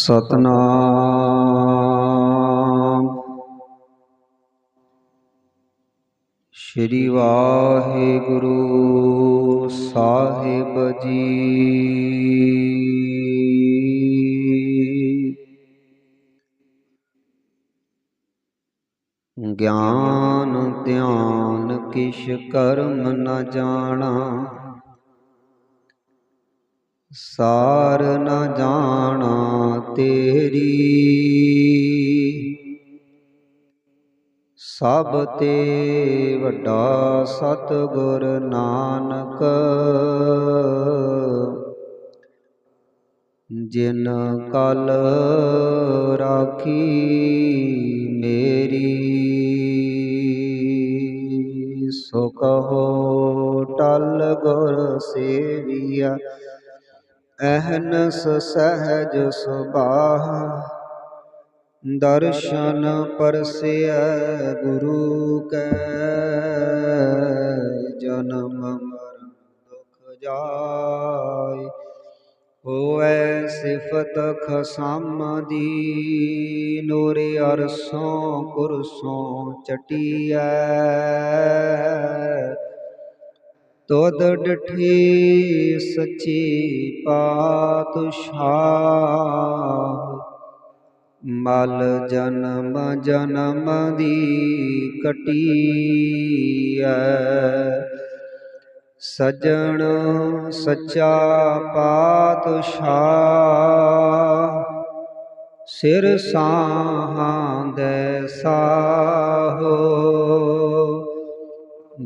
ਸਤਨਾਮ। ਸ਼੍ਰੀ ਵਾਹਿਗੁਰੂ ਸਾਹਿਬ ਜੀ। ਗਿਆਨ ਧਿਆਨ ਕਿਛ ਕਰਮ ਨ ਜਾਣਾ। ਸਾਰ ਨ ਜਾਣਾ। ਤੇਰੀ। ਸਭ ਤੇ ਵੱਡਾ ਸਤਿਗੁਰ ਨਾਨਕ, ਜਿਨ ਕਲ ਰਾਖੀ ਮੇਰੀ। ਸੋ ਕਹੋ ਟਲ ਗੁਰ ਸੇਵੀਆ ਅਹਨਸ ਸਹਜ ਸੁਭਾਹ, ਦਰਸ਼ਨ ਪਰਸਿਐ ਗੁਰੂ ਕੈ, ਜਨਮ ਮਰਨ ਦੁਖ ਜਾਏ, ਹੋਐ ਸਿਫਤ ਖਸਮ ਦੀ ਨੂਰ ਅਰਸੋਂ ਕੁਰਸੋਂ ਚਟੀਐ। ਤੁਧ ਡਠੀ ਸੱਚੀ ਪਾਤਸ਼ਾਹ। ਮਲ ਜਨਮ ਜਨਮ ਦੀ ਕਟੀਐ। ਸਜਣ ਸੱਚਾ ਪਾਤਸ਼ਾਹ। ਸਿਰ ਸਾਹਾਂ ਦੇ ਸਾਹੋ।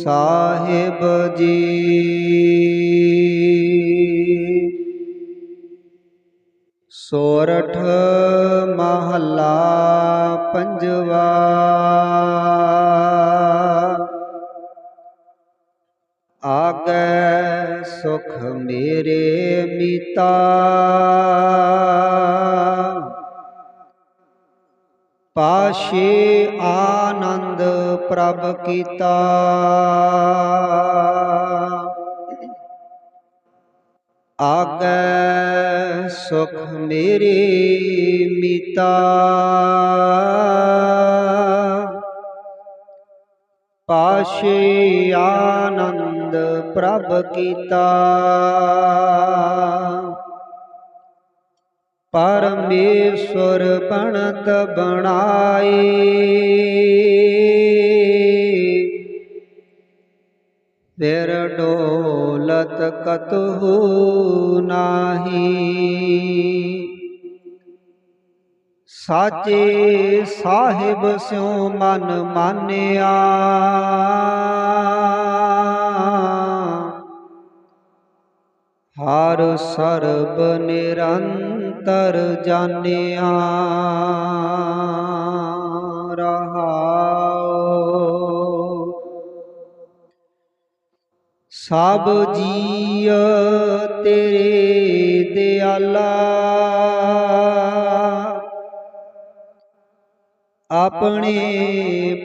ਸਾਹਿਬ ਜੀ ਸੋਰਠ ਮਹੱਲਾ ਪੰਜਵਾ ਆਗੈ ਸੁਖ ਮੇਰੇ ਮੀਤਾ ਪਾਸ਼ੇ ਆਨੰਦ ਪ੍ਰਭ ਕੀਤਾ। ਆਗੈ ਸੁਖ ਮੇਰੇ ਮੀਤਾ। ਪਾਸ਼ੇ ਆਨੰਦ ਪ੍ਰਭ ਕੀਤਾ। ਪਰਮੇਸ਼ਵਰ ਬਣਤ ਬਣਾਏ। ਫਿਰ ਡੋਲਤ ਕਤਹੂ ਨਾਹੀ। ਸਾਚੇ ਸਾਹਿਬ ਸਿਉ ਮਨ ਮਾਨਿਆ। ਹਰ ਸਰਬ ਨਿਰੰਤਰ ਜਾਣਿਆ ਰਹਾਉ। ਸਭ ਜੀਅ ਤੇਰੇ ਦਿਆਲਾ। ਆਪਣੇ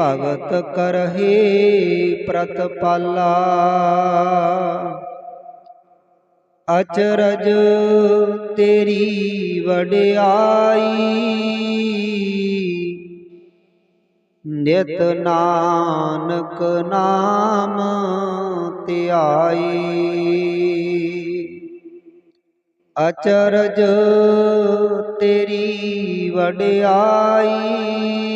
ਭਗਤ ਕਰਹੇ ਪ੍ਰਤਪਾਲਾ। ਅਚਰਜ ਤੇਰੀ ਵਡਿਆਈ। ਨਿਤ ਨਾਨਕ ਨਾਮ ਧਿਆਈ। ਅਚਰਜ ਤੇਰੀ ਵਡਿਆਈ।